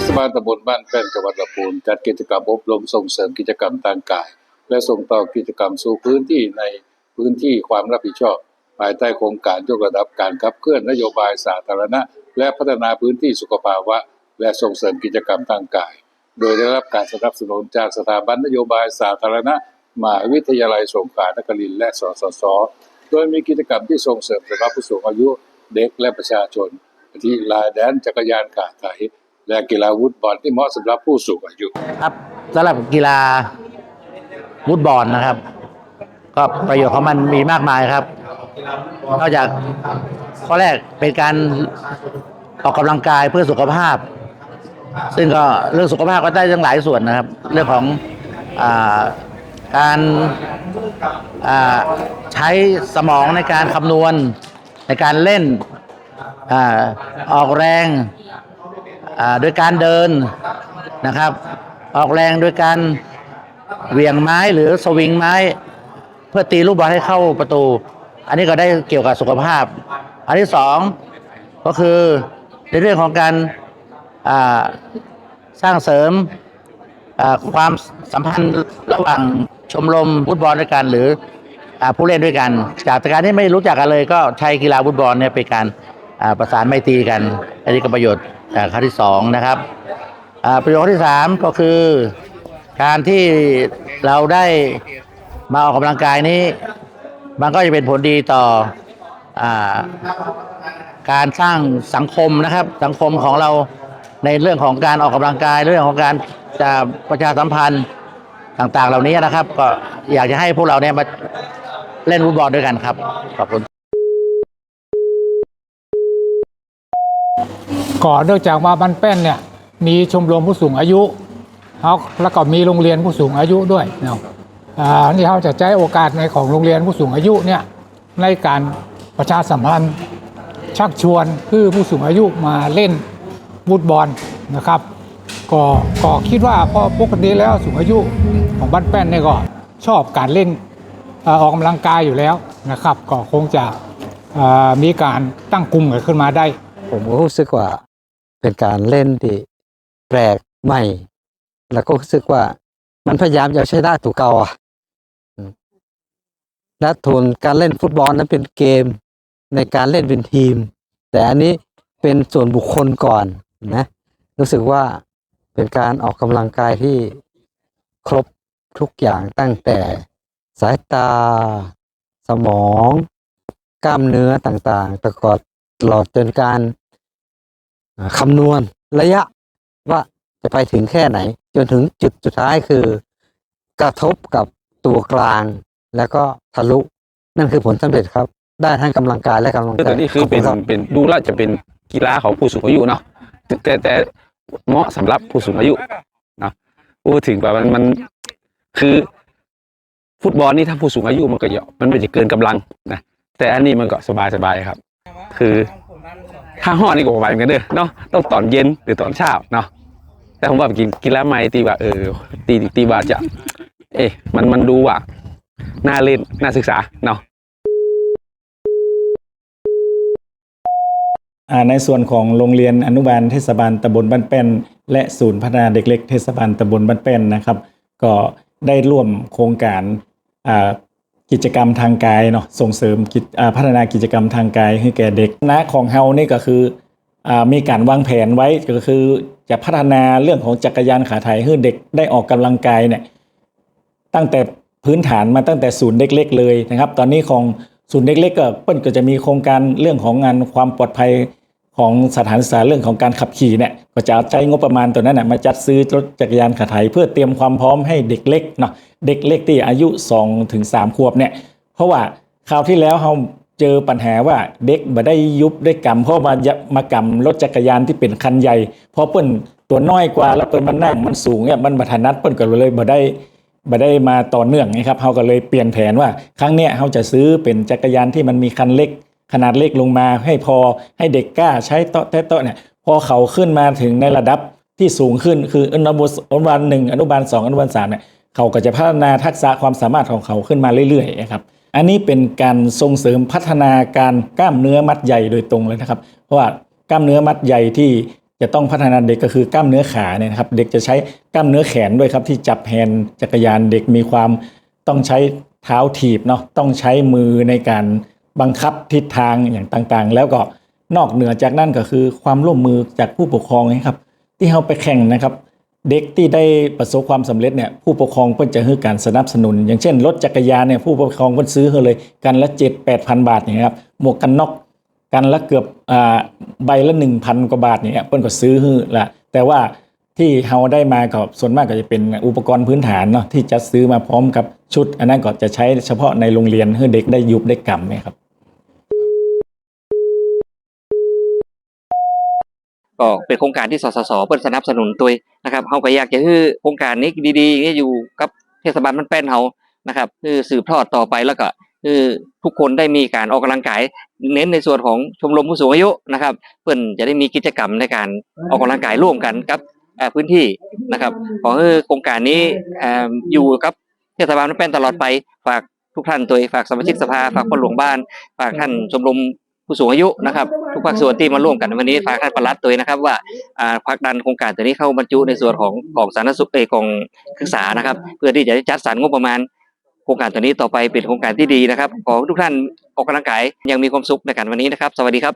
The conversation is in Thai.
ทศบาลตำบลบ้านแป้นจังหวัดลำพูนจัดกิจกรรมอบรมส่งเสริมกิจกรรมทางกาย และส่งต่อกิจกรรมสู่พื้นที่ในพื้นที่ความรับผิดชอบ ภายใต้โครงการยกระดับการขับเคลื่อนนโยบายสาธารณะ และพัฒนาพื้นที่สุขภาวะ และส่งเสริมกิจกรรมทางกาย โดยได้รับการสนับสนุนจากสถาบันนโยบายสาธารณะมหาวิทยาลัยสงขลานครินทร์และสสส โดยมีกิจกรรมที่ส่งเสริมสำหรับผู้สูงอายุเด็กและประชาชนที่ลายแดนจักรยานขาไถ และกีฬาวุธบอลที่เหมาะสำหรับผู้สูงอายุ ครับสำหรับกีฬาฟุตบอลนะครับ ก็ประโยชน์ของมันมีมากมายครับนอกจากข้อแรกเป็นการออกกำลังกายเพื่อสุขภาพ ซึ่งก็เรื่องสุขภาพก็ได้ทั้งหลายส่วนนะครับ เรื่องของอการใช้สมองในการคำนวณในการเล่นอออกแรง โดยการเดินนะครับ ออกแรงโดยการเหวี่ยงไม้หรือสวิงไม้ เพื่อตีลูกบอลให้เข้าประตู อันนี้ก็ได้เกี่ยวกับสุขภาพ อันที่สองก็คือในเรื่องของการสร้างเสริมความสัมพันธ์ระหว่างชมรมฟุตบอลด้วยกันหรืออผู้เล่นด้วยกัน จากการที่ไม่รู้จักกันเลยก็ใช้กีฬาฟุตบอลเนี่ยเป็นการ ประสานไม่ตีกัน อันนี้ก็ประโยชน์อ่ข้อที่สองนะครับประโยชน์ข้อที่สามก็คือ การที่เราได้มาออกกำลังกายนี้ มันก็จะเป็นผลดีต่ออการสร้างสังคมนะครับ สังคมของเราในเรื่องของการออกกำลังกายเรื่องของการจะประชาสัมพันธ์ต่างๆ เหล่านี้นะครับ ก็อยากจะให้พวกเราเนี่ยมาเล่นฟุตบอลด้วยกันครับขอบคุณ ก่อนเนื่องจากว่าบ้านแป้นเนี่ยมีชมรมผู้สูงอายุเขาแล้วก็มีโรงเรียนผู้สูงอายุด้วยเนาะอ่านี่เขาจะใช้โอกาสในของโรงเรียนผู้สูงอายุเนี่ยในการประชาสัมพันธ์ชักชวนคือผู้สูงอายุมาเล่นฟุตบอลนะครับก็ก็คิดว่าพอปกติแล้วสูงอายุของบ้านแป้นเนี่ยก็ชอบการเล่นออกกำลังกายอยู่แล้วนะครับ ก็คงจะมีการตั้งกลุ่มกันขึ้นมาได้ ผมก็รู้สึกว่า เป็นการเล่นที่แปลกใหม่ แล้วก็รู้สึกว่ามันพยายามจะใช้ได้ตัวเก่าอะและทุนการเล่นฟุตบอลนั้นเป็นเกมในการเล่นเป็นทีม แต่อันนี้เป็นส่วนบุคคลก่อนนะ รู้สึกว่าเป็นการออกกำลังกายที่ครบทุกอย่างตั้งแต่สายตา สมอง กล้ามเนื้อต่างๆประกอบตลอดจนการ คำนวณระยะว่าจะไปถึงแค่ไหน จนถึงจุดสุดท้ายคือ กระทบกับตัวกลาง แล้วก็ทะลุ นั่นคือผลสำเร็จครับ ได้ทั้งกำลังกายและกำลังคือใจตัวนี้คือเป็นขบณรับเป็นดูแล้วจะเป็นกีฬาของผู้สูงอายุเนาะแต่แต่เหมาะสำหรับผู้สูงอายุเนาะพูดถึงแบบมันมันคือ ฟุตบอลนี่ถ้าผู้สูงอายุมันก็เยอะมันไม่จะเกินกำลังนะแต่อันนี้มันก็สบายสบายครับ คือ ถ้าห้อนี่ก็สบายเหมือนกันเด้อเนาะต้องตอนเย็นหรือตอนเช้าเนาะแต่ผมว่ากินกีฬาใหม่ตีว่าเออตีตีว่าจะ เอ๊ะมันมันดูว่าน่าเล่นน่าศึกษาเนาะอ่าในส่วนของโรงเรียนอนุบาลเทศบาลตำบลบ้านแป้น และศูนย์พัฒนาเด็กเล็กเทศบาลตำบลบ้านแป้นนะครับ ก็ได้ร่วมโครงการอ่า กิจกรรมทางกายเนาะส่งเสริมพัฒนากิจกรรมทางกายให้แก่เด็กนะของเฮานี่ก็คืออมีการวางแผนไว้ก็คือจะพัฒนาเรื่องของจักรยานขาไถให้เด็กได้ออกกำลังกายเนี่ยตั้งแต่พื้นฐานมาตั้งแต่ศูนย์เด็กเล็กเลยนะครับ ตอนนี้ของศูนย์เด็กเล็กก็เปิ้ลก็จะมีโครงการเรื่องของงานความปลอดภัย ของสถานศึกษาเรื่องของการขับขี่เนี่ยก็จะใช้งบประมาณตัวนั้นนะมาจัดซื้อรถจักรยานขับไถเพื่อเตรียมความพร้อมให้เด็กเล็กเนาะเด็กเล็กที่อายุ2ถึง3ขวบเนี่ยเพราะว่าคราวที่แล้วเราเจอปัญหาว่าเด็กบ่ได้ยุบได้กำเพราะมายะมากำรถจักรยานที่เป็นคันใหญ่เพราะเปิ้นตัวน้อยกว่าแล้วเปิ้นมันนั่งมันสูงเนี่ยมันบัถนัดเปิ้นก็เลยบ่ได้บ่ได้มาต่อเนื่องนะครับเขาก็เลยเปลี่ยนแผนว่า ครั้งเนี้ยเขาจะซื้อเป็นจักรยานที่มันมีคันเล็ก ขนาดเล็กลงมาให้พอให้เด็กกล้าใช้เตาะแตะเตาะเนี่ยพอเขาขึ้นมาถึงในระดับที่สูงขึ้นคืออนุบาลหนึ่งอนุบาลสองอนุบาลสามเนี่ยเขาก็จะพัฒนาทักษะความสามารถของเขาขึ้นมาเรื่อยๆนะครับอันนี้เป็นการส่งเสริมพัฒนาการกล้ามเนื้อมัดใหญ่โดยตรงเลยนะครับ เพราะว่ากล้ามเนื้อมัดใหญ่ที่จะต้องพัฒนาเด็กก็คือกล้ามเนื้อขาเนี่ยครับเด็กจะใช้กล้ามเนื้อแขนด้วยครับที่จับแฮนจักรยานเด็กมีความต้องใช้เท้าถีบเนาะต้องใช้มือในการ บังคับทิศทางอย่างต่างๆ แล้วก็นอกเหนือจากนั้นก็คือความร่วมมือจากผู้ปกครองนะครับ ที่เราไปแข่งนะครับ เด็กที่ได้ประสบความสำเร็จเนี่ยผู้ปกครองเพิ่นจะให้การสนับสนุน อย่างเช่นรถจักรยานเนี่ยผู้ปกครองเพิ่นซื้อให้เลยกันละเจ็ดแปดพันบาทเงี้ยครับหมวกกันน็อกกันละเกือบอ่าใบละหนึ่งพันกว่าบาทอย่เงี้ยเพิ่นก็ซื้อให้ละแต่ว่าที่เฮาได้มาก็ส่วนมากก็จะเป็นอุปกรณ์พื้นฐานเนาะที่จะซื้อมาพร้อมกับชุด อันนั้นก็จะใช้เฉพาะในโรงเรียนให้เด็กได้ยุบได้กำนี่ยครับ ก็เป็นโครงการที่สสสเปิดสนับสนุนตัวนะครับเฮาก็อยากจะให้โครงการนี้ดีๆนี้อยู่กับเทศบาลมันแป้นเฮานะครับคือสืบทอดต่อไปแล้วก็คือทุกคนได้มีการออกกำลังกาย เน้นในส่วนของชมรมผู้สูงอายุนะครับ เพื่อนจะได้มีกิจกรรมในการออกกำลังกายร่วมกันกับพื้นที่นะครับ ขอให้โครงการนี้เอ่ออยู่กับเทศบาลมันแป้นตลอดไปฝากทุกท่านตัวฝากสมาชิกสภาฝากคนหลวงบ้าน ฝากท่านชมรมผู้สูงอายุนะครับ ทุกภาคส่วนที่มาร่วมกันในวันนี้ฝากท่านประหลัดตัวนะครับว่าอ่าผลักดันโครงการตัวนี้เข้าบรรจุในส่วนของกองสาธารณสุขเอกองศึกษานะครับ เพื่อที่จะจัดสรรงบประมาณโครงการตัวนี้ต่อไปเป็นโครงการที่ดีนะครับขอให้ทุกท่านออกกำลังกายอยังมีความสุขในการวันนี้นะครับ สวัสดีครับ